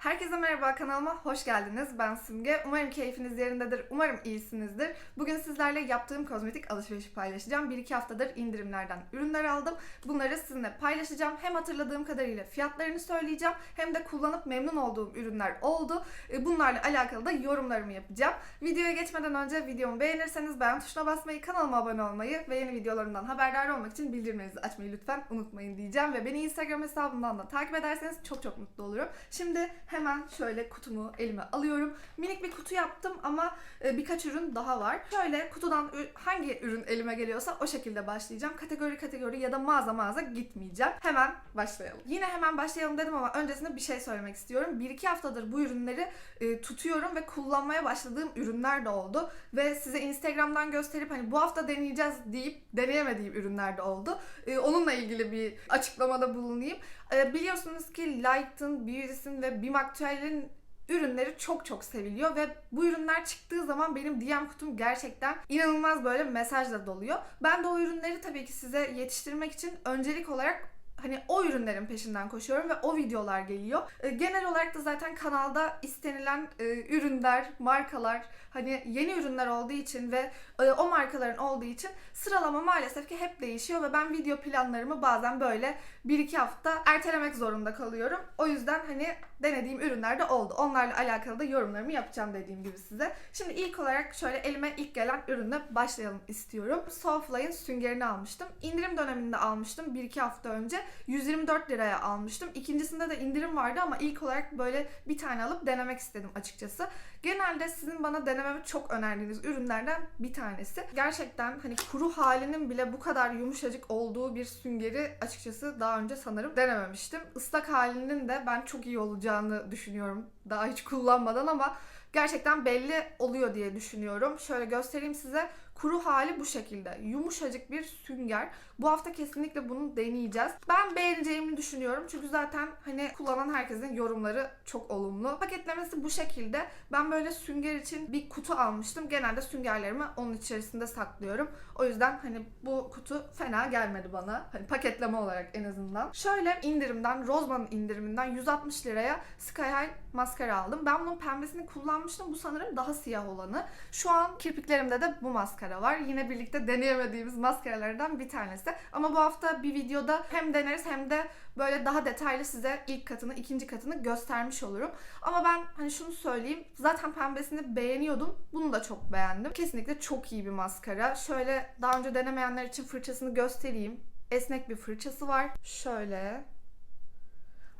Herkese merhaba kanalıma hoş geldiniz. Ben Simge. Umarım keyfiniz yerindedir. Umarım iyisinizdir. Bugün sizlerle yaptığım kozmetik alışverişi paylaşacağım. 1-2 haftadır indirimlerden ürünler aldım. Bunları sizinle paylaşacağım. Hem hatırladığım kadarıyla fiyatlarını söyleyeceğim hem de kullanıp memnun olduğum ürünler oldu. E, Bunlarla alakalı da yorumlarımı yapacağım. Videoya geçmeden önce videomu beğenirseniz beğen tuşuna basmayı, kanalıma abone olmayı ve yeni videolarımdan haberdar olmak için bildirimlerinizi açmayı lütfen unutmayın diyeceğim. Ve beni Instagram hesabımdan da takip ederseniz çok çok mutlu olurum. Şimdi hemen şöyle kutumu elime alıyorum. Minik bir kutu yaptım ama e, birkaç ürün daha var. Şöyle kutudan hangi ürün elime geliyorsa o şekilde başlayacağım. Kategori kategori ya da mağaza mağaza gitmeyeceğim. Hemen başlayalım. Yine hemen başlayalım dedim ama öncesinde bir şey söylemek istiyorum. 1-2 haftadır bu ürünleri e, tutuyorum ve kullanmaya başladığım ürünler de oldu. Ve size Instagram'dan gösterip hani bu hafta deneyeceğiz deyip deneyemediğim ürünler de oldu. E, onunla ilgili bir açıklamada bulunayım. Biliyorsunuz ki Light'ın, Beauty'sin ve Bim Actuel'in ürünleri çok çok seviliyor ve bu ürünler çıktığı zaman benim DM kutum gerçekten inanılmaz böyle mesajla doluyor. Ben de o ürünleri tabii ki size yetiştirmek için öncelik olarak hani o ürünlerin peşinden koşuyorum ve o videolar geliyor. E, Genel olarak da zaten kanalda istenilen e, ürünler, markalar hani yeni ürünler olduğu için ve e, o markaların olduğu için sıralama maalesef ki hep değişiyor ve ben video planlarımı bazen böyle 1-2 hafta ertelemek zorunda kalıyorum. O yüzden hani denediğim ürünler de oldu. Onlarla alakalı da yorumlarımı yapacağım dediğim gibi size. Şimdi ilk olarak şöyle elime ilk gelen ürünle başlayalım istiyorum. Soulfly'ın süngerini almıştım. İndirim döneminde almıştım 1-2 hafta önce. 124 liraya almıştım. İkincisinde de indirim vardı ama ilk olarak böyle bir tane alıp denemek istedim açıkçası. Genelde sizin bana denememi çok önerdiğiniz ürünlerden bir tanesi. Gerçekten hani kuru halinin bile bu kadar yumuşacık olduğu bir süngeri açıkçası daha önce sanırım denememiştim. Islak halinin de ben çok iyi olacağını düşünüyorum. Daha hiç kullanmadan ama gerçekten belli oluyor diye düşünüyorum. Şöyle göstereyim size. Kuru hali bu şekilde. Yumuşacık bir sünger. Bu hafta kesinlikle bunu deneyeceğiz. Ben beğeneceğimi düşünüyorum. Çünkü zaten hani kullanan herkesin yorumları çok olumlu. Paketlemesi bu şekilde. Ben böyle sünger için bir kutu almıştım. Genelde süngerlerimi onun içerisinde saklıyorum. O yüzden hani bu kutu fena gelmedi bana. Hani paketleme olarak en azından. Şöyle indirimden, Rozman'ın indiriminden 160 liraya Sky High maskara aldım. Ben bunun pembesini kullanmıştım. Bu sanırım daha siyah olanı. Şu an kirpiklerimde de bu maskara var. Yine birlikte deneyemediğimiz maskaralardan bir tanesi. Ama bu hafta bir videoda hem deneriz hem de böyle daha detaylı size ilk katını, ikinci katını göstermiş olurum. Ama ben hani şunu söyleyeyim. Zaten pembesini beğeniyordum. Bunu da çok beğendim. Kesinlikle çok iyi bir maskara. Şöyle daha önce denemeyenler için fırçasını göstereyim. Esnek bir fırçası var. Şöyle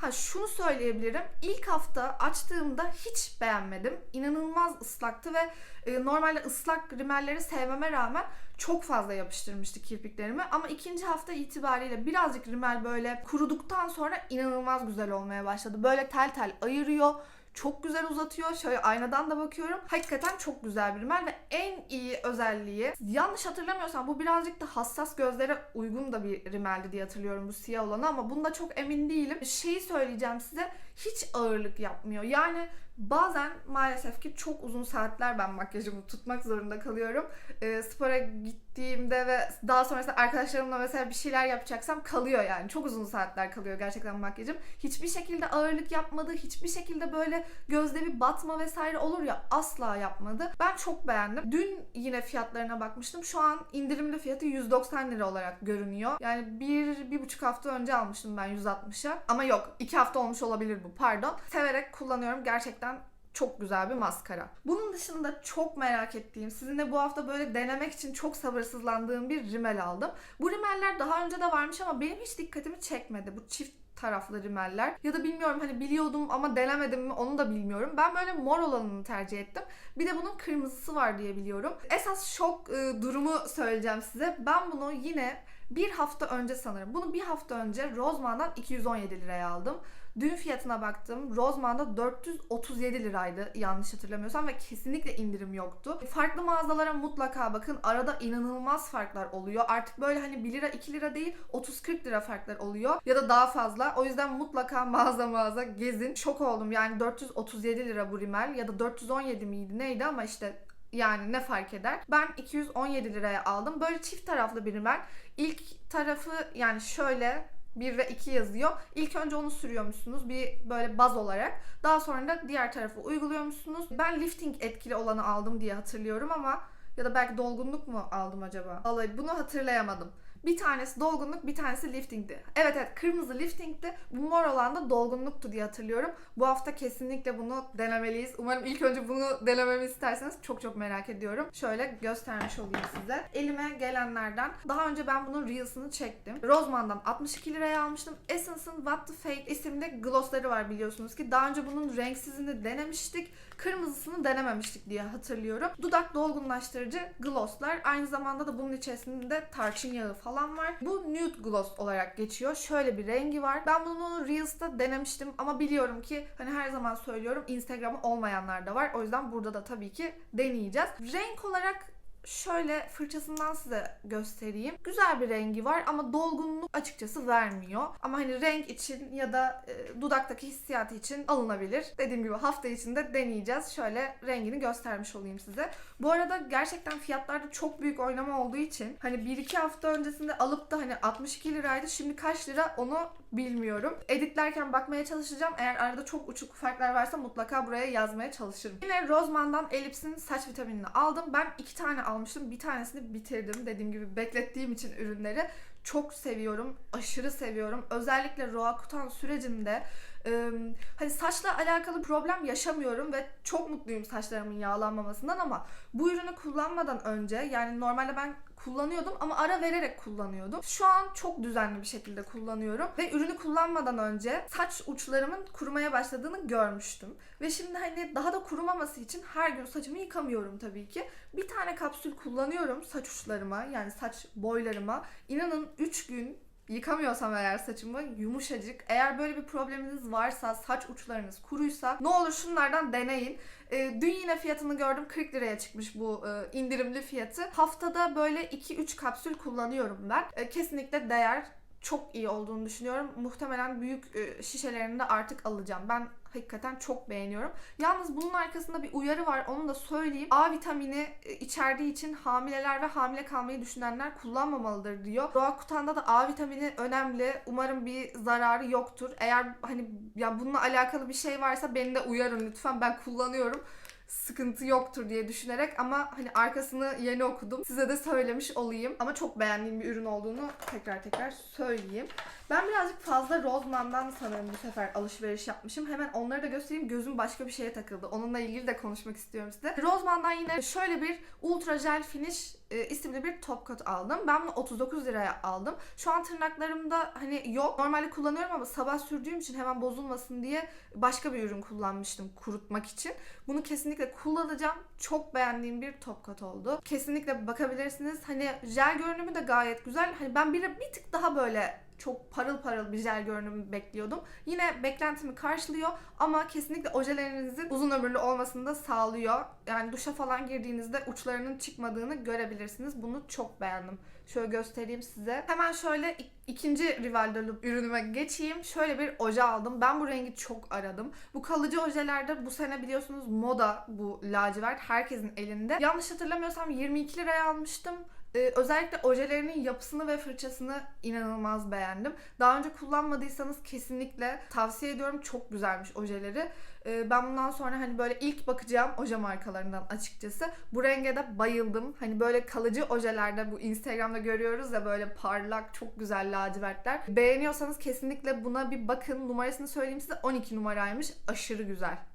Ha şunu söyleyebilirim. İlk hafta açtığımda hiç beğenmedim. İnanılmaz ıslaktı ve e, normalde ıslak rimelleri sevmeme rağmen çok fazla yapıştırmıştı kirpiklerimi. Ama ikinci hafta itibariyle birazcık rimel böyle kuruduktan sonra inanılmaz güzel olmaya başladı. Böyle tel tel ayırıyor. Çok güzel uzatıyor. Şöyle aynadan da bakıyorum. Hakikaten çok güzel bir rimel ve en iyi özelliği yanlış hatırlamıyorsam bu birazcık da hassas gözlere uygun da bir rimeldi diye hatırlıyorum bu siyah olanı ama bunda çok emin değilim. Şeyi söyleyeceğim size hiç ağırlık yapmıyor. Yani bazen maalesef ki çok uzun saatler ben makyajımı tutmak zorunda kalıyorum. Ee, spora gittiğimde ve daha sonrasında arkadaşlarımla mesela bir şeyler yapacaksam kalıyor yani. Çok uzun saatler kalıyor gerçekten makyajım. Hiçbir şekilde ağırlık yapmadı. Hiçbir şekilde böyle gözde bir batma vesaire olur ya asla yapmadı. Ben çok beğendim. Dün yine fiyatlarına bakmıştım. Şu an indirimli fiyatı 190 lira olarak görünüyor. Yani bir, bir buçuk hafta önce almıştım ben 160'a. Ama yok iki hafta olmuş olabilir bu pardon. Severek kullanıyorum. Gerçekten çok güzel bir maskara. Bunun dışında çok merak ettiğim, sizinle bu hafta böyle denemek için çok sabırsızlandığım bir rimel aldım. Bu rimeller daha önce de varmış ama benim hiç dikkatimi çekmedi. Bu çift taraflı rimeller. Ya da bilmiyorum hani biliyordum ama denemedim mi onu da bilmiyorum. Ben böyle mor olanını tercih ettim. Bir de bunun kırmızısı var diye biliyorum. Esas şok e, durumu söyleyeceğim size. Ben bunu yine bir hafta önce sanırım. Bunu bir hafta önce Rozman'dan 217 liraya aldım. Dün fiyatına baktım. Rozman'da 437 liraydı yanlış hatırlamıyorsam ve kesinlikle indirim yoktu. Farklı mağazalara mutlaka bakın. Arada inanılmaz farklar oluyor. Artık böyle hani 1 lira 2 lira değil 30-40 lira farklar oluyor. Ya da daha fazla. O yüzden mutlaka mağaza mağaza gezin. Şok oldum yani 437 lira bu rimel ya da 417 miydi neydi ama işte yani ne fark eder? Ben 217 liraya aldım. Böyle çift taraflı bir rimel. İlk tarafı yani şöyle 1 ve 2 yazıyor. İlk önce onu sürüyormuşsunuz bir böyle baz olarak. Daha sonra da diğer tarafı uyguluyormuşsunuz. Ben lifting etkili olanı aldım diye hatırlıyorum ama ya da belki dolgunluk mu aldım acaba? Vallahi bunu hatırlayamadım. Bir tanesi dolgunluk, bir tanesi liftingdi. Evet evet kırmızı liftingdi. Bu mor olan da dolgunluktu diye hatırlıyorum. Bu hafta kesinlikle bunu denemeliyiz. Umarım ilk önce bunu denememi isterseniz çok çok merak ediyorum. Şöyle göstermiş olayım size. Elime gelenlerden daha önce ben bunun Reels'ını çektim. Roseman'dan 62 liraya almıştım. Essence'ın What the Fake isimli glossları var biliyorsunuz ki. Daha önce bunun renksizini denemiştik. Kırmızısını denememiştik diye hatırlıyorum. Dudak dolgunlaştırıcı glosslar. Aynı zamanda da bunun içerisinde tarçın yağı falan var. Bu nude gloss olarak geçiyor. Şöyle bir rengi var. Ben bunu Reels'ta denemiştim ama biliyorum ki hani her zaman söylüyorum Instagram'ı olmayanlar da var. O yüzden burada da tabii ki deneyeceğiz. Renk olarak Şöyle fırçasından size göstereyim. Güzel bir rengi var ama dolgunluk açıkçası vermiyor. Ama hani renk için ya da e, dudaktaki hissiyatı için alınabilir. Dediğim gibi hafta içinde deneyeceğiz. Şöyle rengini göstermiş olayım size. Bu arada gerçekten fiyatlarda çok büyük oynama olduğu için hani 1-2 hafta öncesinde alıp da hani 62 liraydı. Şimdi kaç lira onu bilmiyorum. Editlerken bakmaya çalışacağım. Eğer arada çok uçuk farklar varsa mutlaka buraya yazmaya çalışırım. Yine Roseman'dan Ellipse'in saç vitaminini aldım. Ben iki tane almıştım. Bir tanesini bitirdim. Dediğim gibi beklettiğim için ürünleri çok seviyorum. Aşırı seviyorum. Özellikle Roakutan sürecinde e, hani saçla alakalı problem yaşamıyorum ve çok mutluyum saçlarımın yağlanmamasından ama bu ürünü kullanmadan önce yani normalde ben kullanıyordum ama ara vererek kullanıyordum. Şu an çok düzenli bir şekilde kullanıyorum ve ürünü kullanmadan önce saç uçlarımın kurumaya başladığını görmüştüm. Ve şimdi hani daha da kurumaması için her gün saçımı yıkamıyorum tabii ki. Bir tane kapsül kullanıyorum saç uçlarıma yani saç boylarıma. İnanın 3 gün yıkamıyorsam eğer saçımı yumuşacık. Eğer böyle bir probleminiz varsa, saç uçlarınız kuruysa ne olur şunlardan deneyin. Ee, dün yine fiyatını gördüm 40 liraya çıkmış bu e, indirimli fiyatı. Haftada böyle 2-3 kapsül kullanıyorum ben. E, kesinlikle değer çok iyi olduğunu düşünüyorum. Muhtemelen büyük e, şişelerini de artık alacağım. Ben hakikaten çok beğeniyorum. Yalnız bunun arkasında bir uyarı var. Onu da söyleyeyim. A vitamini e, içerdiği için hamileler ve hamile kalmayı düşünenler kullanmamalıdır diyor. Roakutan'da da A vitamini önemli. Umarım bir zararı yoktur. Eğer hani ya bununla alakalı bir şey varsa beni de uyarın lütfen. Ben kullanıyorum sıkıntı yoktur diye düşünerek ama hani arkasını yeni okudum. Size de söylemiş olayım. Ama çok beğendiğim bir ürün olduğunu tekrar tekrar söyleyeyim. Ben birazcık fazla Roseman'dan sanırım bu sefer alışveriş yapmışım. Hemen onları da göstereyim. Gözüm başka bir şeye takıldı. Onunla ilgili de konuşmak istiyorum size. Roseman'dan yine şöyle bir Ultra Gel Finish e, isimli bir top coat aldım. Ben bunu 39 liraya aldım. Şu an tırnaklarımda hani yok. Normalde kullanıyorum ama sabah sürdüğüm için hemen bozulmasın diye başka bir ürün kullanmıştım kurutmak için. Bunu kesinlikle kullanacağım. Çok beğendiğim bir top coat oldu. Kesinlikle bakabilirsiniz. Hani jel görünümü de gayet güzel. Hani ben bir, bir tık daha böyle çok parıl parıl jel görünümü bekliyordum. Yine beklentimi karşılıyor ama kesinlikle ojelerinizin uzun ömürlü olmasını da sağlıyor. Yani duşa falan girdiğinizde uçlarının çıkmadığını görebilirsiniz. Bunu çok beğendim. Şöyle göstereyim size. Hemen şöyle ikinci Rivaldo ürünüme geçeyim. Şöyle bir oje aldım. Ben bu rengi çok aradım. Bu kalıcı ojelerde bu sene biliyorsunuz moda bu lacivert herkesin elinde. Yanlış hatırlamıyorsam 22 liraya almıştım. Ee, özellikle ojelerinin yapısını ve fırçasını inanılmaz beğendim. Daha önce kullanmadıysanız kesinlikle tavsiye ediyorum. Çok güzelmiş ojeleri. Ee, ben bundan sonra hani böyle ilk bakacağım oje markalarından açıkçası. Bu renge de bayıldım. Hani böyle kalıcı ojelerde bu Instagram'da görüyoruz ya böyle parlak çok güzel lacivertler. Beğeniyorsanız kesinlikle buna bir bakın. Numarasını söyleyeyim size 12 numaraymış. Aşırı güzel.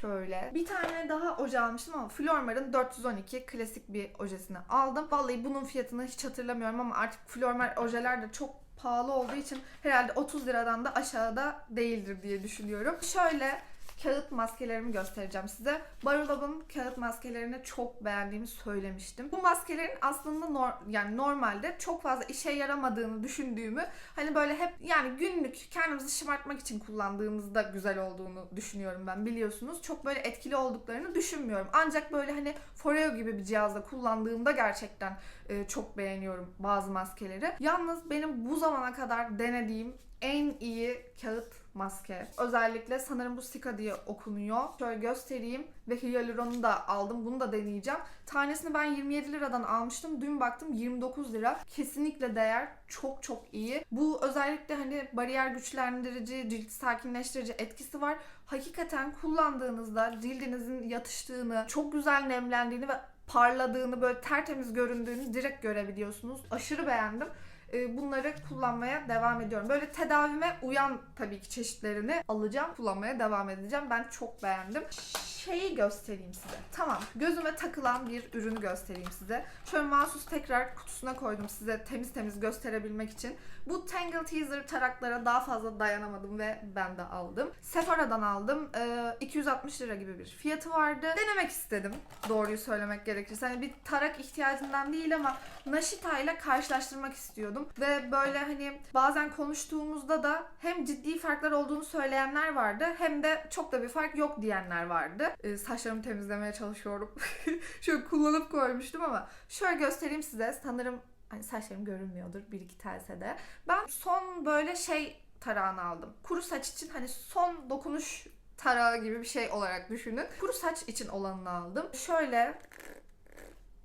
Şöyle. Bir tane daha oje almıştım ama Flormar'ın 412 klasik bir ojesini aldım. Vallahi bunun fiyatını hiç hatırlamıyorum ama artık Flormar ojeler de çok pahalı olduğu için herhalde 30 liradan da aşağıda değildir diye düşünüyorum. Şöyle kağıt maskelerimi göstereceğim size. Barolab'ın kağıt maskelerini çok beğendiğimi söylemiştim. Bu maskelerin aslında nor yani normalde çok fazla işe yaramadığını düşündüğümü hani böyle hep yani günlük kendimizi şımartmak için kullandığımızda güzel olduğunu düşünüyorum ben biliyorsunuz. Çok böyle etkili olduklarını düşünmüyorum. Ancak böyle hani Foreo gibi bir cihazda kullandığımda gerçekten e, çok beğeniyorum bazı maskeleri. Yalnız benim bu zamana kadar denediğim en iyi kağıt maske. Özellikle sanırım bu Sika diye okunuyor. Şöyle göstereyim ve hyaluronunu da aldım. Bunu da deneyeceğim. Tanesini ben 27 liradan almıştım. Dün baktım 29 lira. Kesinlikle değer. Çok çok iyi. Bu özellikle hani bariyer güçlendirici, cilt sakinleştirici etkisi var. Hakikaten kullandığınızda cildinizin yatıştığını, çok güzel nemlendiğini ve parladığını, böyle tertemiz göründüğünü direkt görebiliyorsunuz. Aşırı beğendim. Ee, Bunları kullanmaya devam ediyorum. Böyle tedavime uyan tabii ki çeşitlerini alacağım. Kullanmaya devam edeceğim. Ben çok beğendim. Şeyi göstereyim size. Tamam. Gözüme takılan bir ürünü göstereyim size. Şöyle mahsus tekrar kutusuna koydum size temiz temiz gösterebilmek için. Bu Tangle Teaser taraklara daha fazla dayanamadım ve ben de aldım. Sephora'dan aldım. Ee, 260 lira gibi bir fiyatı vardı. Denemek istedim. Doğruyu söylemek gerekirse. Hani bir tarak ihtiyacından değil ama Nashita ile karşılaştırmak istiyordum. Ve böyle hani bazen konuştuğumuzda da hem ciddi farklar olduğunu söyleyenler vardı hem de çok da bir fark yok diyenler vardı. Ee, saçlarımı temizlemeye çalışıyorum. Şöyle kullanıp koymuştum ama şöyle göstereyim size. Sanırım hani saçlarım görünmüyordur bir iki telse de. Ben son böyle şey tarağını aldım. Kuru saç için hani son dokunuş tarağı gibi bir şey olarak düşünün. Kuru saç için olanını aldım. Şöyle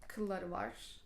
kılları var.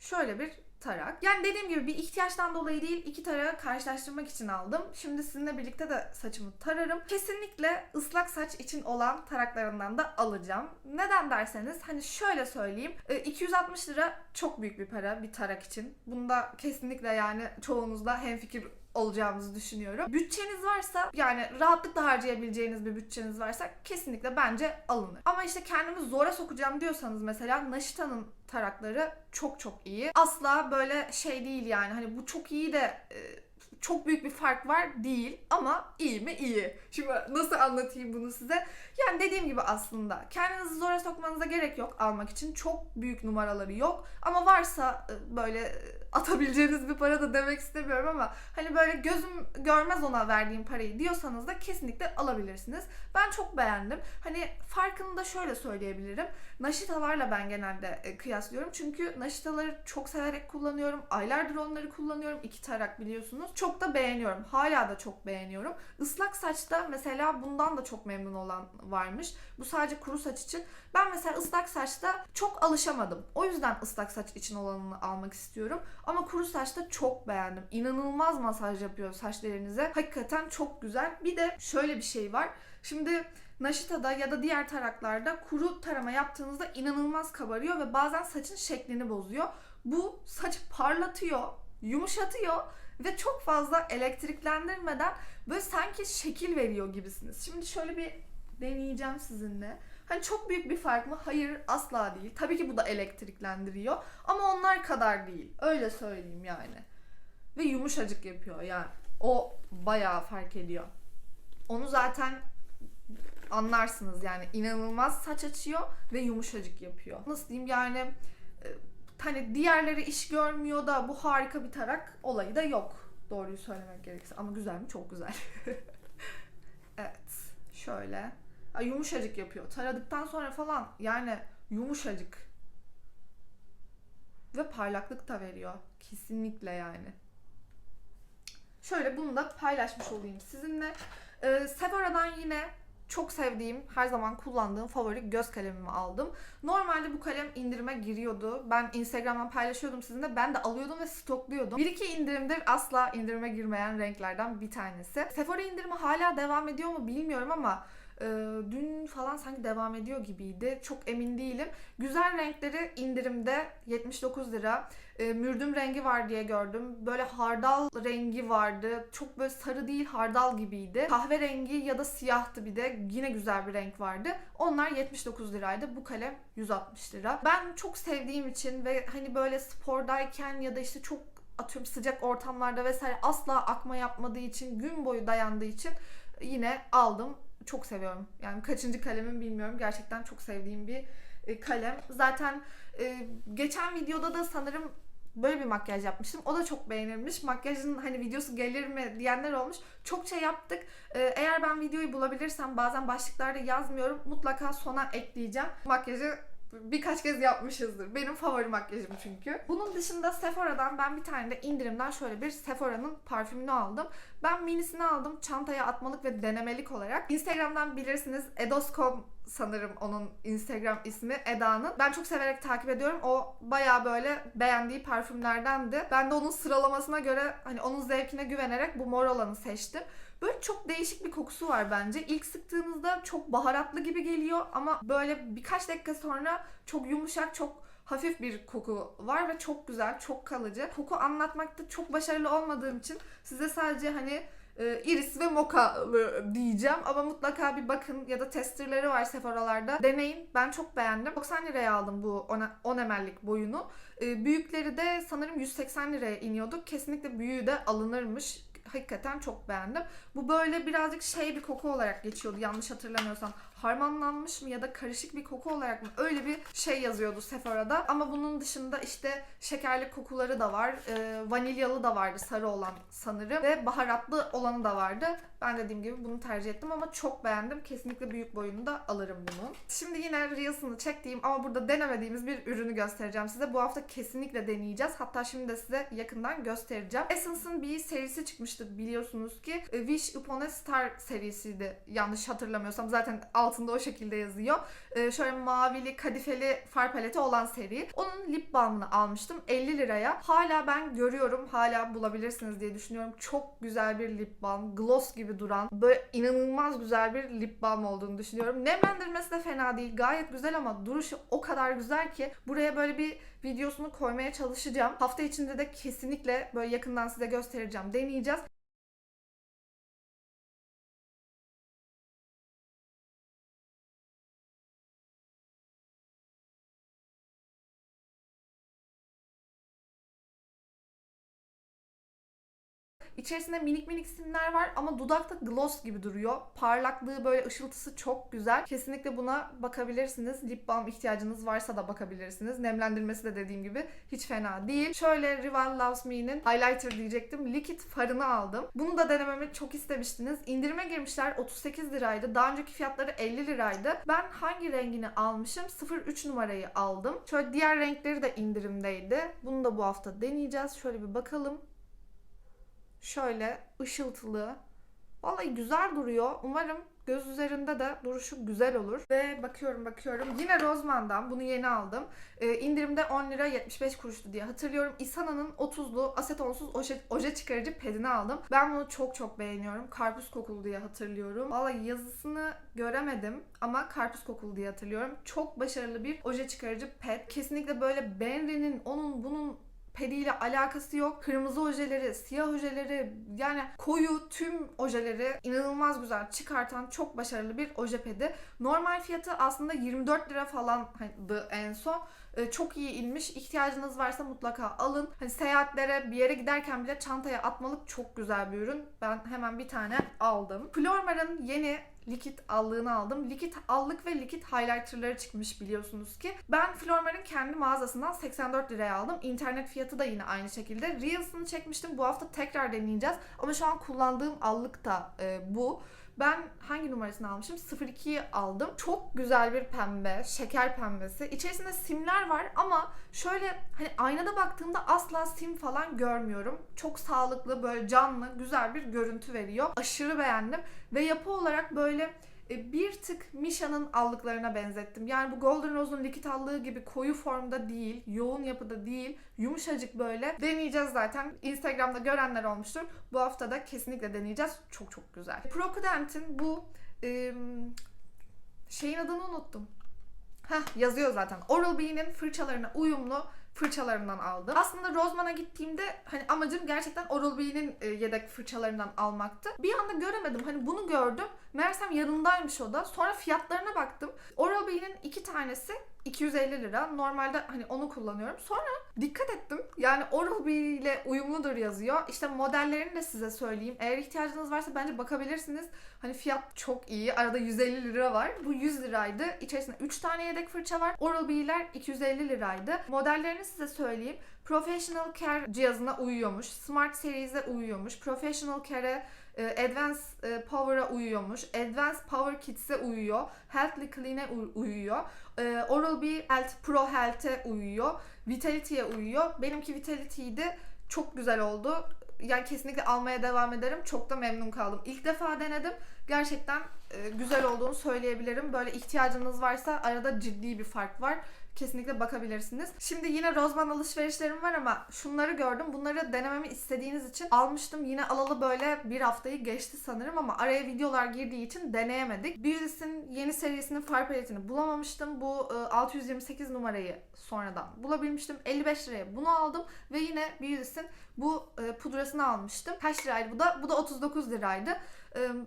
Şöyle bir tarak. Yani dediğim gibi bir ihtiyaçtan dolayı değil iki tarağı karşılaştırmak için aldım. Şimdi sizinle birlikte de saçımı tararım. Kesinlikle ıslak saç için olan taraklarından da alacağım. Neden derseniz hani şöyle söyleyeyim. e, 260 lira çok büyük bir para bir tarak için. Bunda kesinlikle yani çoğunuzla hemfikir olacağımızı düşünüyorum. Bütçeniz varsa yani rahatlıkla harcayabileceğiniz bir bütçeniz varsa kesinlikle bence alınır. Ama işte kendimi zora sokacağım diyorsanız mesela Nashita'nın tarakları çok çok iyi. Asla böyle şey değil yani hani bu çok iyi de e, çok büyük bir fark var değil ama iyi mi iyi. Şimdi nasıl anlatayım bunu size? Yani dediğim gibi aslında kendinizi zora sokmanıza gerek yok almak için. Çok büyük numaraları yok ama varsa e, böyle e, atabileceğiniz bir para da demek istemiyorum ama hani böyle gözüm görmez ona verdiğim parayı diyorsanız da kesinlikle alabilirsiniz. Ben çok beğendim. Hani farkını da şöyle söyleyebilirim. Naşitalarla ben genelde e, kıyaslıyorum. Çünkü naşitaları çok severek kullanıyorum. Aylardır onları kullanıyorum. İki tarak biliyorsunuz. Çok da beğeniyorum. Hala da çok beğeniyorum. Islak saçta mesela bundan da çok memnun olan varmış. Bu sadece kuru saç için. Ben mesela ıslak saçta çok alışamadım. O yüzden ıslak saç için olanını almak istiyorum. Ama kuru saçta çok beğendim. İnanılmaz masaj yapıyor saçlarınıza. Hakikaten çok güzel. Bir de şöyle bir şey var. Şimdi Naşita'da ya da diğer taraklarda kuru tarama yaptığınızda inanılmaz kabarıyor ve bazen saçın şeklini bozuyor. Bu saçı parlatıyor, yumuşatıyor ve çok fazla elektriklendirmeden böyle sanki şekil veriyor gibisiniz. Şimdi şöyle bir deneyeceğim sizinle. Hani çok büyük bir fark mı? Hayır asla değil. Tabii ki bu da elektriklendiriyor ama onlar kadar değil. Öyle söyleyeyim yani. Ve yumuşacık yapıyor yani. O bayağı fark ediyor. Onu zaten anlarsınız yani inanılmaz saç açıyor ve yumuşacık yapıyor. Nasıl diyeyim yani e, hani diğerleri iş görmüyor da bu harika bir tarak olayı da yok. Doğruyu söylemek gerekirse ama güzel mi? Çok güzel. evet. Şöyle. Yumuşacık yapıyor. Taradıktan sonra falan yani yumuşacık. Ve parlaklık da veriyor. Kesinlikle yani. Şöyle bunu da paylaşmış olayım sizinle. Ee, Sephora'dan yine çok sevdiğim, her zaman kullandığım favori göz kalemimi aldım. Normalde bu kalem indirime giriyordu. Ben Instagram'dan paylaşıyordum sizinle. Ben de alıyordum ve stokluyordum. Bir iki indirimdir asla indirime girmeyen renklerden bir tanesi. Sephora indirimi hala devam ediyor mu bilmiyorum ama e, dün falan sanki devam ediyor gibiydi. Çok emin değilim. Güzel renkleri indirimde 79 lira. E, mürdüm rengi var diye gördüm. Böyle hardal rengi vardı. Çok böyle sarı değil hardal gibiydi. Kahve rengi ya da siyahtı bir de. Yine güzel bir renk vardı. Onlar 79 liraydı. Bu kalem 160 lira. Ben çok sevdiğim için ve hani böyle spordayken ya da işte çok atıyorum sıcak ortamlarda vesaire asla akma yapmadığı için gün boyu dayandığı için yine aldım. Çok seviyorum. Yani kaçıncı kalemim bilmiyorum. Gerçekten çok sevdiğim bir e, kalem. Zaten e, geçen videoda da sanırım böyle bir makyaj yapmıştım. O da çok beğenilmiş. Makyajın hani videosu gelir mi diyenler olmuş. Çokça yaptık. E, eğer ben videoyu bulabilirsem bazen başlıklarda yazmıyorum. Mutlaka sona ekleyeceğim. Makyajı birkaç kez yapmışızdır. Benim favori makyajım çünkü. Bunun dışında Sephora'dan ben bir tane de indirimden şöyle bir Sephora'nın parfümünü aldım. Ben minisini aldım çantaya atmalık ve denemelik olarak. Instagram'dan bilirsiniz Edoscom sanırım onun Instagram ismi Eda'nın. Ben çok severek takip ediyorum. O baya böyle beğendiği parfümlerdendi. Ben de onun sıralamasına göre hani onun zevkine güvenerek bu mor olanı seçtim. Böyle çok değişik bir kokusu var bence. İlk sıktığınızda çok baharatlı gibi geliyor ama böyle birkaç dakika sonra çok yumuşak, çok hafif bir koku var ve çok güzel, çok kalıcı. Koku anlatmakta çok başarılı olmadığım için size sadece hani e, iris ve moka diyeceğim ama mutlaka bir bakın ya da testerleri var Sephora'larda. Deneyin. Ben çok beğendim. 90 liraya aldım bu 10 ml'lik boyunu. E, büyükleri de sanırım 180 liraya iniyordu. Kesinlikle büyüğü de alınırmış hakikaten çok beğendim. Bu böyle birazcık şey bir koku olarak geçiyordu yanlış hatırlamıyorsam. Harmanlanmış mı ya da karışık bir koku olarak mı? Öyle bir şey yazıyordu Sephora'da. Ama bunun dışında işte şekerli kokuları da var. E, vanilyalı da vardı sarı olan sanırım. Ve baharatlı olanı da vardı. Ben dediğim gibi bunu tercih ettim ama çok beğendim. Kesinlikle büyük boyunu da alırım bunun. Şimdi yine Reels'ını çektiğim ama burada denemediğimiz bir ürünü göstereceğim size. Bu hafta kesinlikle deneyeceğiz. Hatta şimdi de size yakından göstereceğim. Essence'ın bir serisi çıkmıştı biliyorsunuz ki. Wish Upon a Star serisiydi. Yanlış hatırlamıyorsam. Zaten altında o şekilde yazıyor. E, şöyle mavili, kadifeli far paleti olan seri. Onun lip balmını almıştım 50 liraya. Hala ben görüyorum. Hala bulabilirsiniz diye düşünüyorum. Çok güzel bir lip balm. Gloss gibi duran böyle inanılmaz güzel bir lip balm olduğunu düşünüyorum. Nemlendirmesi de fena değil. Gayet güzel ama duruşu o kadar güzel ki buraya böyle bir videosunu koymaya çalışacağım. Hafta içinde de kesinlikle böyle yakından size göstereceğim. Deneyeceğiz. İçerisinde minik minik simler var ama dudakta gloss gibi duruyor. Parlaklığı böyle ışıltısı çok güzel. Kesinlikle buna bakabilirsiniz. Lip balm ihtiyacınız varsa da bakabilirsiniz. Nemlendirmesi de dediğim gibi hiç fena değil. Şöyle Rival Loves Me'nin highlighter diyecektim. Liquid farını aldım. Bunu da denememi çok istemiştiniz. İndirime girmişler 38 liraydı. Daha önceki fiyatları 50 liraydı. Ben hangi rengini almışım? 03 numarayı aldım. Şöyle diğer renkleri de indirimdeydi. Bunu da bu hafta deneyeceğiz. Şöyle bir bakalım. Şöyle ışıltılı. Vallahi güzel duruyor. Umarım göz üzerinde de duruşu güzel olur. Ve bakıyorum bakıyorum. Yine Rozman'dan bunu yeni aldım. Ee, indirimde 10 lira 75 kuruştu diye hatırlıyorum. Isana'nın 30'lu asetonsuz oje, oje çıkarıcı pedini aldım. Ben bunu çok çok beğeniyorum. Karpuz kokulu diye hatırlıyorum. Vallahi yazısını göremedim ama karpuz kokulu diye hatırlıyorum. Çok başarılı bir oje çıkarıcı ped. Kesinlikle böyle Benri'nin onun bunun pediyle alakası yok. Kırmızı ojeleri, siyah ojeleri yani koyu tüm ojeleri inanılmaz güzel çıkartan çok başarılı bir oje pedi. Normal fiyatı aslında 24 lira falandı en son. Ee, çok iyi inmiş. İhtiyacınız varsa mutlaka alın. Hani seyahatlere bir yere giderken bile çantaya atmalık çok güzel bir ürün. Ben hemen bir tane aldım. Flormar'ın yeni likit allığını aldım. Likit allık ve likit highlighterları çıkmış biliyorsunuz ki. Ben Flormar'ın kendi mağazasından 84 liraya aldım. İnternet fiyatı da yine aynı şekilde. Reels'ını çekmiştim. Bu hafta tekrar deneyeceğiz. Ama şu an kullandığım allık da e, bu. Ben hangi numarasını almışım? 02'yi aldım. Çok güzel bir pembe, şeker pembesi. İçerisinde simler var ama şöyle hani aynada baktığımda asla sim falan görmüyorum. Çok sağlıklı, böyle canlı, güzel bir görüntü veriyor. Aşırı beğendim ve yapı olarak böyle bir tık Misha'nın allıklarına benzettim. Yani bu Golden Rose'un likit allığı gibi koyu formda değil, yoğun yapıda değil, yumuşacık böyle. Deneyeceğiz zaten. Instagram'da görenler olmuştur. Bu hafta da kesinlikle deneyeceğiz. Çok çok güzel. Procudent'in bu e, şeyin adını unuttum. Heh yazıyor zaten. Oral-B'nin fırçalarına uyumlu fırçalarından aldım. Aslında Roseman'a gittiğimde hani amacım gerçekten Oral-B'nin e, yedek fırçalarından almaktı. Bir anda göremedim. Hani bunu gördüm. Meğersem yanındaymış o da. Sonra fiyatlarına baktım. Oral-B'nin iki tanesi 250 lira. Normalde hani onu kullanıyorum. Sonra dikkat ettim. Yani Oral-B ile uyumludur yazıyor. İşte modellerini de size söyleyeyim. Eğer ihtiyacınız varsa bence bakabilirsiniz. Hani fiyat çok iyi. Arada 150 lira var. Bu 100 liraydı. İçerisinde 3 tane yedek fırça var. Oral-B'ler 250 liraydı. Modellerini size söyleyeyim. Professional Care cihazına uyuyormuş. Smart Series'e uyuyormuş. Professional Care'e e, Advanced e, Power'a uyuyormuş. Advanced Power Kids'e uyuyor. Healthly Clean'e uy- uyuyor. E, Oral-B Health Pro Health'e uyuyor. Vitality'ye uyuyor. Benimki Vitality'ydi. Çok güzel oldu. Yani kesinlikle almaya devam ederim. Çok da memnun kaldım. İlk defa denedim. Gerçekten e, güzel olduğunu söyleyebilirim. Böyle ihtiyacınız varsa arada ciddi bir fark var. Kesinlikle bakabilirsiniz. Şimdi yine Rozman alışverişlerim var ama şunları gördüm. Bunları denememi istediğiniz için almıştım. Yine alalı böyle bir haftayı geçti sanırım ama araya videolar girdiği için deneyemedik. Beautys'in yeni serisinin far paletini bulamamıştım. Bu e, 628 numarayı sonradan bulabilmiştim. 55 liraya bunu aldım ve yine Beautys'in bu e, pudrasını almıştım. Kaç liraydı bu da? Bu da 39 liraydı.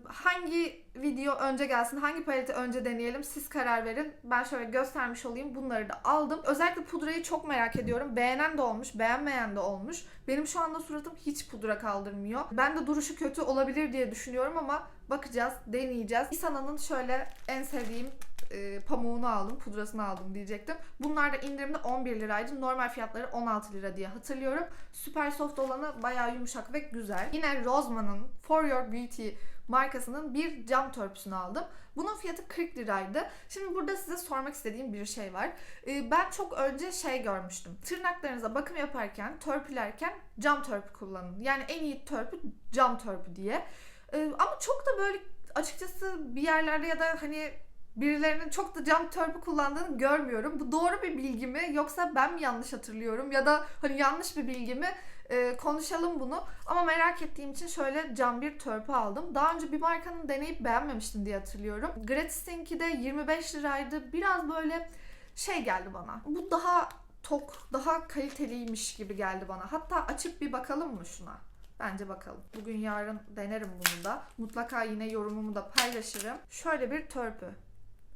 Hangi video önce gelsin, hangi paleti önce deneyelim siz karar verin. Ben şöyle göstermiş olayım. Bunları da aldım. Özellikle pudrayı çok merak ediyorum. Beğenen de olmuş, beğenmeyen de olmuş. Benim şu anda suratım hiç pudra kaldırmıyor. Ben de duruşu kötü olabilir diye düşünüyorum ama bakacağız, deneyeceğiz. Isana'nın şöyle en sevdiğim e, pamuğunu aldım, pudrasını aldım diyecektim. Bunlar da indirimde 11 liraydı. Normal fiyatları 16 lira diye hatırlıyorum. Super soft olanı bayağı yumuşak ve güzel. Yine Roseman'ın For Your Beauty markasının bir cam törpüsünü aldım. Bunun fiyatı 40 liraydı. Şimdi burada size sormak istediğim bir şey var. Ee, Ben çok önce şey görmüştüm. Tırnaklarınıza bakım yaparken, törpülerken cam törpü kullanın. Yani en iyi törpü cam törpü diye. Ee, Ama çok da böyle açıkçası bir yerlerde ya da hani birilerinin çok da cam törpü kullandığını görmüyorum. Bu doğru bir bilgi mi yoksa ben mi yanlış hatırlıyorum ya da hani yanlış bir bilgi mi? Ee, konuşalım bunu. Ama merak ettiğim için şöyle cam bir törpü aldım. Daha önce bir markanın deneyip beğenmemiştim diye hatırlıyorum. Gratis'inki de 25 liraydı. Biraz böyle şey geldi bana. Bu daha tok, daha kaliteliymiş gibi geldi bana. Hatta açıp bir bakalım mı şuna? Bence bakalım. Bugün yarın denerim bunu da. Mutlaka yine yorumumu da paylaşırım. Şöyle bir törpü.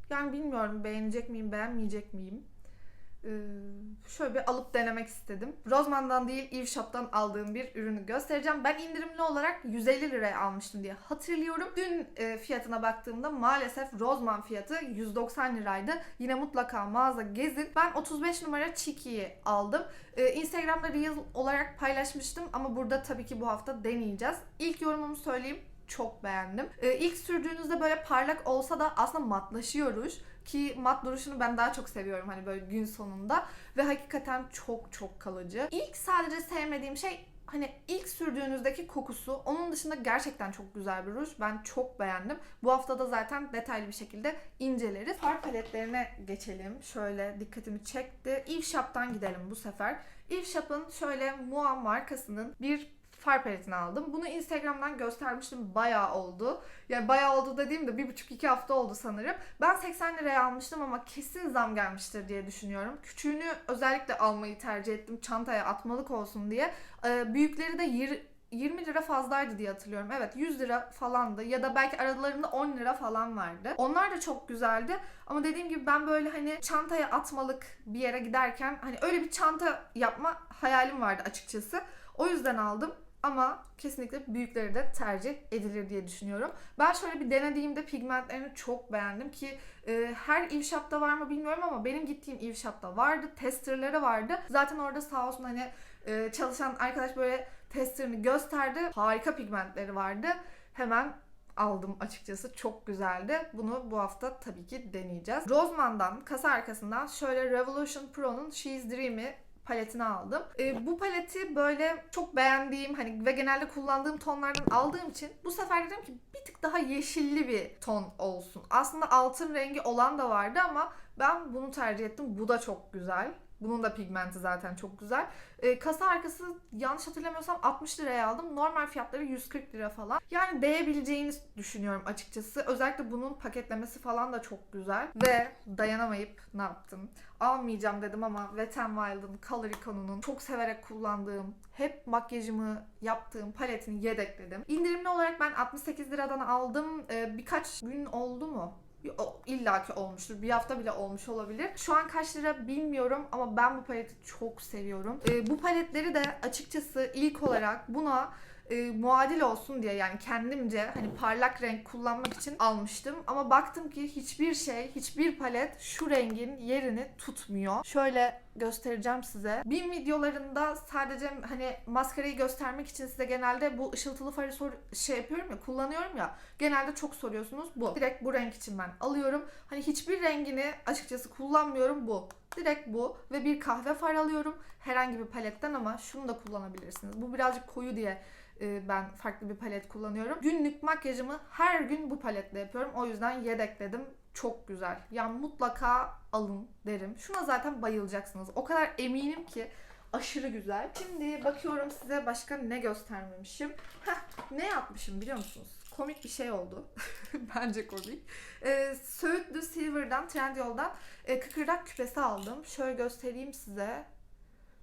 Yani bilmiyorum beğenecek miyim, beğenmeyecek miyim. Ee, şöyle bir alıp denemek istedim. Rozman'dan değil Eve Shop'tan aldığım bir ürünü göstereceğim. Ben indirimli olarak 150 liraya almıştım diye hatırlıyorum. Dün e, fiyatına baktığımda maalesef Rozman fiyatı 190 liraydı. Yine mutlaka mağaza gezin. Ben 35 numara Chiki'yi aldım. Ee, Instagram'da Reel olarak paylaşmıştım ama burada tabii ki bu hafta deneyeceğiz. İlk yorumumu söyleyeyim çok beğendim. Ee, ilk sürdüğünüzde böyle parlak olsa da aslında matlaşıyoruz. Ki mat duruşunu ben daha çok seviyorum hani böyle gün sonunda. Ve hakikaten çok çok kalıcı. İlk sadece sevmediğim şey hani ilk sürdüğünüzdeki kokusu. Onun dışında gerçekten çok güzel bir ruj. Ben çok beğendim. Bu hafta da zaten detaylı bir şekilde inceleriz. Far paletlerine geçelim. Şöyle dikkatimi çekti. Eve Shop'tan gidelim bu sefer. Eve Shop'ın şöyle Mua markasının bir far paletini aldım. Bunu Instagram'dan göstermiştim. Bayağı oldu. Yani bayağı oldu dediğimde bir buçuk iki hafta oldu sanırım. Ben 80 liraya almıştım ama kesin zam gelmiştir diye düşünüyorum. Küçüğünü özellikle almayı tercih ettim. Çantaya atmalık olsun diye. Ee, büyükleri de yir- 20 lira fazlaydı diye hatırlıyorum. Evet 100 lira falandı ya da belki aralarında 10 lira falan vardı. Onlar da çok güzeldi ama dediğim gibi ben böyle hani çantaya atmalık bir yere giderken hani öyle bir çanta yapma hayalim vardı açıkçası. O yüzden aldım ama kesinlikle büyükleri de tercih edilir diye düşünüyorum. Ben şöyle bir denediğimde pigmentlerini çok beğendim ki e, her Shop'ta var mı bilmiyorum ama benim gittiğim Shop'ta vardı. Testerları vardı. Zaten orada sağ olsun hani e, çalışan arkadaş böyle testerini gösterdi. Harika pigmentleri vardı. Hemen aldım açıkçası. Çok güzeldi. Bunu bu hafta tabii ki deneyeceğiz. Roseman'dan kasa arkasından şöyle Revolution Pro'nun She's Dream'i paletini aldım. Ee, bu paleti böyle çok beğendiğim hani ve genelde kullandığım tonlardan aldığım için bu sefer dedim ki bir tık daha yeşilli bir ton olsun. Aslında altın rengi olan da vardı ama ben bunu tercih ettim. Bu da çok güzel. Bunun da pigmenti zaten çok güzel. Ee, kasa arkası yanlış hatırlamıyorsam 60 liraya aldım. Normal fiyatları 140 lira falan. Yani değebileceğini düşünüyorum açıkçası. Özellikle bunun paketlemesi falan da çok güzel. Ve dayanamayıp ne yaptım? Almayacağım dedim ama Wet n Wild'ın Color Icon'unun çok severek kullandığım, hep makyajımı yaptığım paletini yedekledim. İndirimli olarak ben 68 liradan aldım. Ee, birkaç gün oldu mu? İllaki olmuştur. Bir hafta bile olmuş olabilir. Şu an kaç lira bilmiyorum ama ben bu paleti çok seviyorum. Ee, bu paletleri de açıkçası ilk olarak buna e, muadil olsun diye yani kendimce hani parlak renk kullanmak için almıştım. Ama baktım ki hiçbir şey, hiçbir palet şu rengin yerini tutmuyor. Şöyle göstereceğim size. Bin videolarında sadece hani maskarayı göstermek için size genelde bu ışıltılı farı sor şey yapıyorum ya kullanıyorum ya genelde çok soruyorsunuz bu. Direkt bu renk için ben alıyorum. Hani hiçbir rengini açıkçası kullanmıyorum bu. Direkt bu ve bir kahve far alıyorum herhangi bir paletten ama şunu da kullanabilirsiniz. Bu birazcık koyu diye e, ben farklı bir palet kullanıyorum. Günlük makyajımı her gün bu paletle yapıyorum. O yüzden yedekledim. Çok güzel. Yani mutlaka alın derim. Şuna zaten bayılacaksınız. O kadar eminim ki aşırı güzel. Şimdi bakıyorum size başka ne göstermemişim. Heh, ne yapmışım biliyor musunuz? Komik bir şey oldu. Bence komik. Ee, Söğüt de Silver'dan, Trendyol'dan e, kıkırdak küpesi aldım. Şöyle göstereyim size.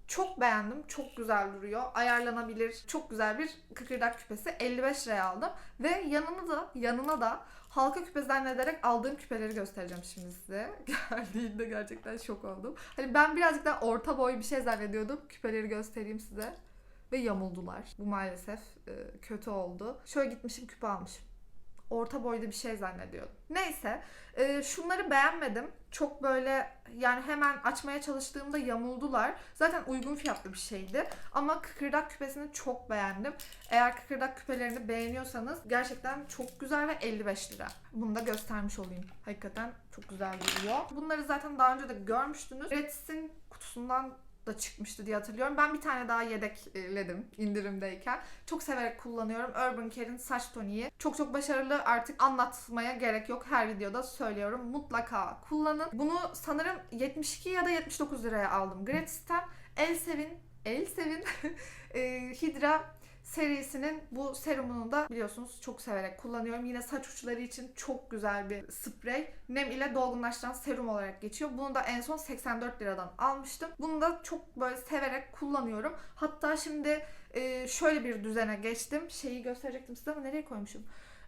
Çok beğendim. Çok güzel duruyor. Ayarlanabilir. Çok güzel bir kıkırdak küpesi. 55 liraya aldım. Ve yanına da yanına da halka küpe zannederek aldığım küpeleri göstereceğim şimdi size. Geldiğinde gerçekten şok oldum. Hani ben birazcık daha orta boy bir şey zannediyordum. Küpeleri göstereyim size. Ve yamuldular. Bu maalesef e, kötü oldu. Şöyle gitmişim küpe almışım. Orta boyda bir şey zannediyordum. Neyse. e, şunları beğenmedim. Çok böyle yani hemen açmaya çalıştığımda yamuldular. Zaten uygun fiyatlı bir şeydi. Ama kıkırdak küpesini çok beğendim. Eğer kıkırdak küpelerini beğeniyorsanız gerçekten çok güzel ve 55 lira. Bunu da göstermiş olayım. Hakikaten çok güzel duruyor. Bunları zaten daha önce de görmüştünüz. Gratis'in kutusundan da çıkmıştı diye hatırlıyorum. Ben bir tane daha yedekledim indirimdeyken. Çok severek kullanıyorum. Urban Care'in saç toniği. Çok çok başarılı artık anlatmaya gerek yok. Her videoda söylüyorum. Mutlaka kullanın. Bunu sanırım 72 ya da 79 liraya aldım. Gratis'ten Elsevin Elsevin e, Hydra serisinin bu serumunu da biliyorsunuz çok severek kullanıyorum. Yine saç uçları için çok güzel bir sprey. Nem ile dolgunlaştıran serum olarak geçiyor. Bunu da en son 84 liradan almıştım. Bunu da çok böyle severek kullanıyorum. Hatta şimdi şöyle bir düzene geçtim. Şeyi gösterecektim size ama nereye koymuşum?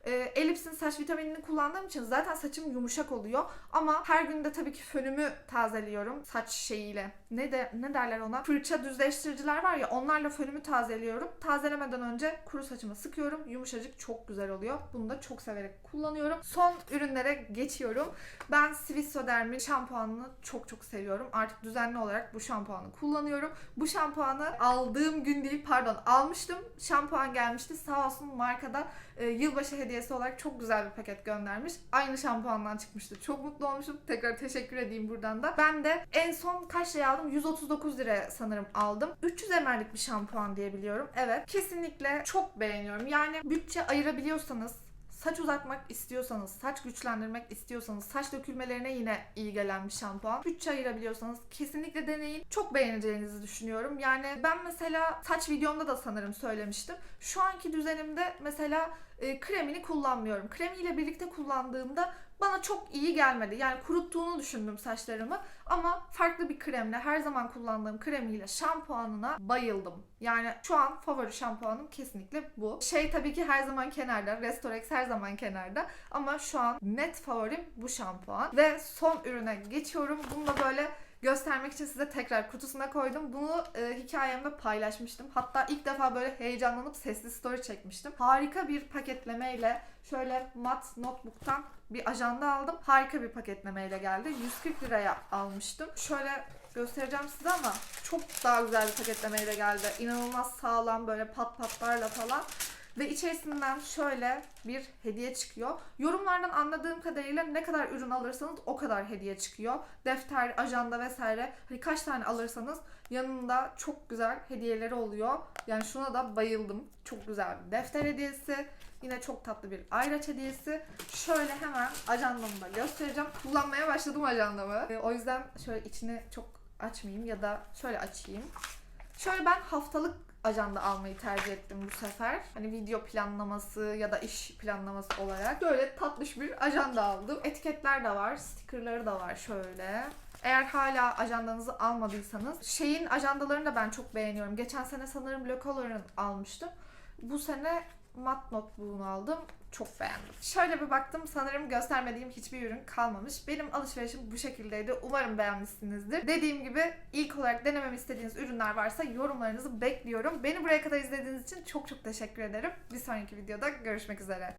E, Elips'in saç vitaminini kullandığım için zaten saçım yumuşak oluyor. Ama her gün de tabii ki fönümü tazeliyorum saç şeyiyle. Ne de ne derler ona? Fırça düzleştiriciler var ya onlarla fönümü tazeliyorum. Tazelemeden önce kuru saçıma sıkıyorum. Yumuşacık çok güzel oluyor. Bunu da çok severek kullanıyorum. Son ürünlere geçiyorum. Ben Swissoderm'in şampuanını çok çok seviyorum. Artık düzenli olarak bu şampuanı kullanıyorum. Bu şampuanı aldığım gün değil pardon almıştım. Şampuan gelmişti. Sağ olsun markada e, yılbaşı hediyesi olarak çok güzel bir paket göndermiş. Aynı şampuandan çıkmıştı. Çok mutlu olmuşum. Tekrar teşekkür edeyim buradan da. Ben de en son kaç liraya aldım? 139 liraya sanırım aldım. 300 ml'lik bir şampuan diye biliyorum. Evet. Kesinlikle çok beğeniyorum. Yani bütçe ayırabiliyorsanız saç uzatmak istiyorsanız, saç güçlendirmek istiyorsanız, saç dökülmelerine yine iyi gelen bir şampuan. Bütçe ayırabiliyorsanız kesinlikle deneyin. Çok beğeneceğinizi düşünüyorum. Yani ben mesela saç videomda da sanırım söylemiştim. Şu anki düzenimde mesela e, kremini kullanmıyorum. Kremiyle birlikte kullandığımda bana çok iyi gelmedi. Yani kuruttuğunu düşündüm saçlarımı ama farklı bir kremle her zaman kullandığım kremiyle şampuanına bayıldım. Yani şu an favori şampuanım kesinlikle bu. Şey tabii ki her zaman kenarda. Restorex her zaman kenarda. Ama şu an net favorim bu şampuan. Ve son ürüne geçiyorum. Bunu da böyle göstermek için size tekrar kutusuna koydum. Bunu e, hikayemde paylaşmıştım. Hatta ilk defa böyle heyecanlanıp sesli story çekmiştim. Harika bir paketlemeyle şöyle mat notebook'tan bir ajanda aldım. Harika bir paketlemeyle geldi. 140 liraya almıştım. Şöyle göstereceğim size ama çok daha güzel bir paketlemeyle geldi. İnanılmaz sağlam böyle pat patlarla falan. Ve içerisinden şöyle bir hediye çıkıyor. Yorumlardan anladığım kadarıyla ne kadar ürün alırsanız o kadar hediye çıkıyor. Defter, ajanda vesaire. Hani kaç tane alırsanız yanında çok güzel hediyeleri oluyor. Yani şuna da bayıldım. Çok güzel bir defter hediyesi. Yine çok tatlı bir ayraç hediyesi. Şöyle hemen ajandamı da göstereceğim. Kullanmaya başladım ajandamı. Ee, o yüzden şöyle içini çok açmayayım ya da şöyle açayım. Şöyle ben haftalık ajanda almayı tercih ettim bu sefer. Hani video planlaması ya da iş planlaması olarak. Böyle tatlış bir ajanda aldım. Etiketler de var, stickerları da var şöyle. Eğer hala ajandanızı almadıysanız şeyin ajandalarını da ben çok beğeniyorum. Geçen sene sanırım Le almıştım. Bu sene mat notebook'unu aldım. Çok beğendim. Şöyle bir baktım sanırım göstermediğim hiçbir ürün kalmamış. Benim alışverişim bu şekildeydi. Umarım beğenmişsinizdir. Dediğim gibi ilk olarak denememi istediğiniz ürünler varsa yorumlarınızı bekliyorum. Beni buraya kadar izlediğiniz için çok çok teşekkür ederim. Bir sonraki videoda görüşmek üzere.